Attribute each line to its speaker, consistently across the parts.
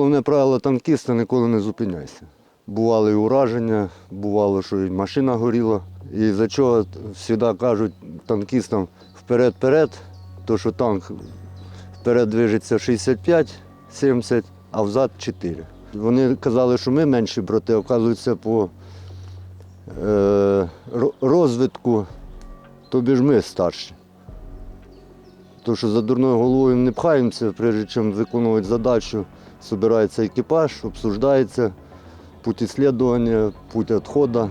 Speaker 1: Головне правило танкіста ніколи не зупиняйся. Бували ураження, бувало, що і машина горіла. І за чого завжди кажуть танкістам вперед-вперед, то що танк вперед движеться 65-70, а взад 4. Вони казали, що ми менші брати, оказується, по е, розвитку, тобі ж ми старші. То, що за дурною головою не пхаємося, прежде чим виконувати задачу, збирається екіпаж, обсуждається путь исследования, путь відходу.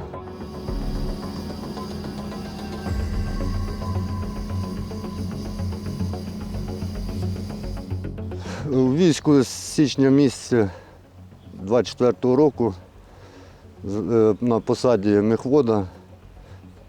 Speaker 1: У війську з січня місяця 24-го року е, на посаді мехвода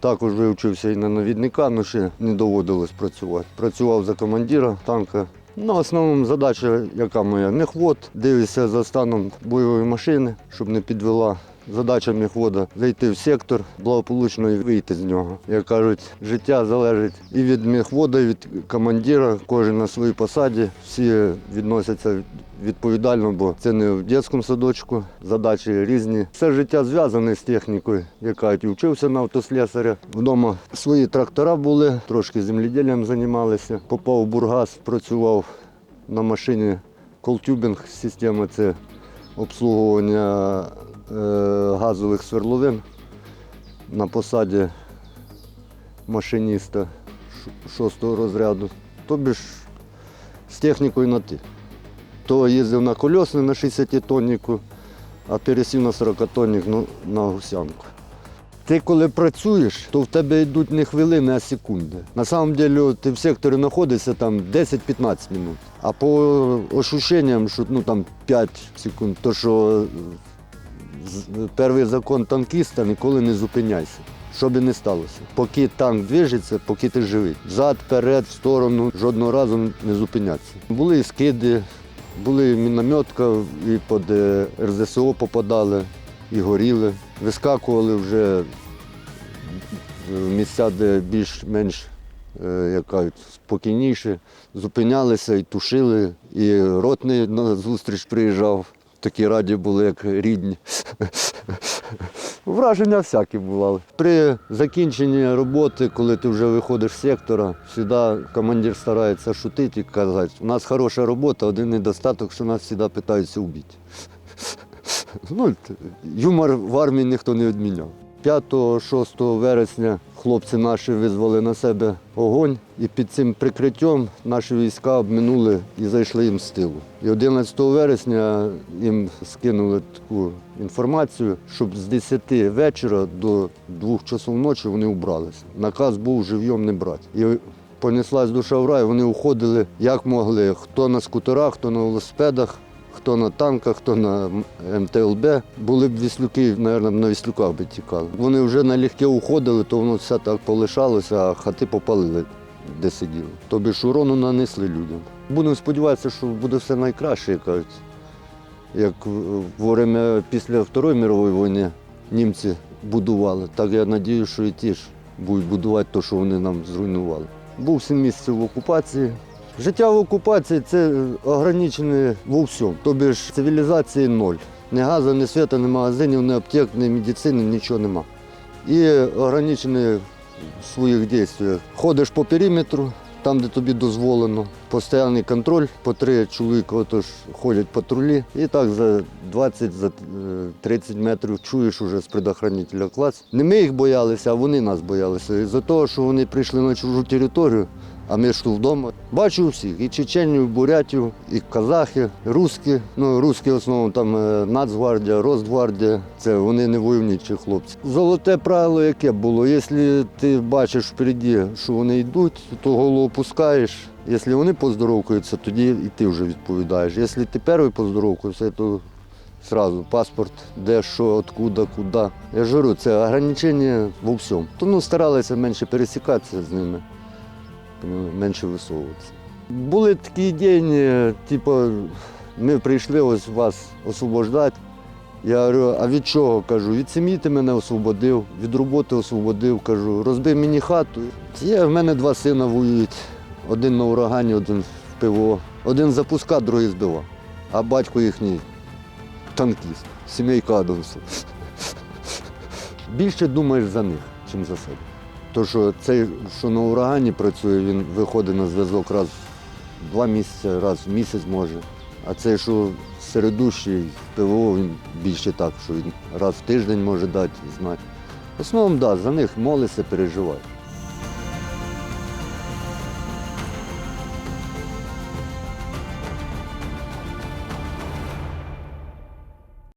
Speaker 1: також вивчився і на навідника, але ще не доводилось працювати. Працював за командира танка. Ну, основному задача, яка моя, не хвот, дивишся за станом бойової машини, щоб не підвела. Задача мехвода зайти в сектор, благополучно і вийти з нього. Як кажуть, життя залежить і від мехвода, і від командира, кожен на своїй посаді. Всі відносяться відповідально, бо це не в дитячому садочку, задачі різні. Все життя зв'язане з технікою, яка і вчився на автослесаря. Вдома свої трактора були, трошки земледіллям займалися. Попав в Бургас, працював на машині колтюбінг система це обслуговування е, газових свердловин на посаді машиніста шостого розряду. Тобі ж з технікою на ти. То їздив на кольосне на 60-тоннику, а пересів на 40-тонник ну, на гусянку. Ти коли працюєш, то в тебе йдуть не хвилини, а секунди. На самом деле ти в секторі знаходишся там 10-15 минут. А по ощущениям, що ну, там 5 секунд, то що перший закон танкіста ніколи не зупиняйся. Що би не сталося. Поки танк движеться, поки ти живий. Зад, перед, в сторону, жодного разу не зупинятися. Були і скиди, були мінометка, і під е, РЗСО попадали, і горіли. Вискакували вже місця, де більш-менш е, як кажуть, спокійніше, зупинялися і тушили, і ротний на зустріч приїжджав. Такі раді були, як рідні. Враження всякі бували. При закінченні роботи, коли ти вже виходиш з сектора, завжди командир старається шутити і казати, у нас хороша робота, один недостаток, що нас завжди питаються вбити. Ну, юмор в армії ніхто не відміняв. 5-6 вересня хлопці наші визвали на себе огонь, і під цим прикриттям наші війська обминули і зайшли їм з тилу. І 11 вересня їм скинули таку інформацію, щоб з 10 вечора до 2 часов ночі вони убралися. Наказ був живьом не брати. І понеслась душа в рай, вони уходили як могли, хто на скутерах, хто на велосипедах. Хто на танках, хто на МТЛБ. Були б віслюки, мабуть, на віслюках би тікали. Вони вже налегке уходили, то воно все так полишалося, а хати попалили, де сиділи. Тобі ж урону нанесли людям. Будемо сподіватися, що буде все найкраще, як кажуть. Як время після Второї мирової війни німці будували, так я сподіваюся, що і ті ж будуть будувати те, що вони нам зруйнували. Був сім місяців в окупації. Життя в окупації це ограничене во всьому. Тобі ж цивілізації ноль. Ні газу, ні світу, ні магазинів, ні аптек, ні медицини, нічого нема. І ограничені в своїх діях. Ходиш по периметру, там, де тобі дозволено. Постійний контроль, по три чоловіка отож ходять патрулі. І так за 20 за е, 30 метрів чуєш уже з предохранителя клас. Не ми їх боялися, а вони нас боялися. І за того, що вони прийшли на чужу територію, а ми тут вдома. Бачу всіх, і чеченів, і бурятів, і казахи, русські. Ну, русські в основному там е, Нацгвардія, Росгвардія. Це вони не войовничі хлопці. Золоте правило яке було, якщо ти бачиш впереді, що вони йдуть, то голову опускаєш. Якщо вони поздоровкаються, тоді і ти вже відповідаєш. Якщо ти перший поздоровкаєшся, то Сразу паспорт, де що, откуда, куди. Я ж говорю, це ограничення во всьому. Тому старалися менше пересікатися з ними ну, менше висовуватися. Були такі ідеї, типу, ми прийшли ось вас освобождати. Я говорю, а від чого? Кажу, від сім'ї ти мене освободив, від роботи освободив, кажу, розбив мені хату. Є, в мене два сина воюють. Один на урагані, один в ПВО. Один запускав, другий збивав. А батько їхній танкіст, сімейка Адамсу. Більше думаєш за них, чим за себе. То, що цей, що на урагані працює, він виходить на зв'язок раз в два місяці, раз в місяць може. А цей, що середущий ПВО, він більше так, що він раз в тиждень може дати знати. В основному, так, да, за них молиться, переживає.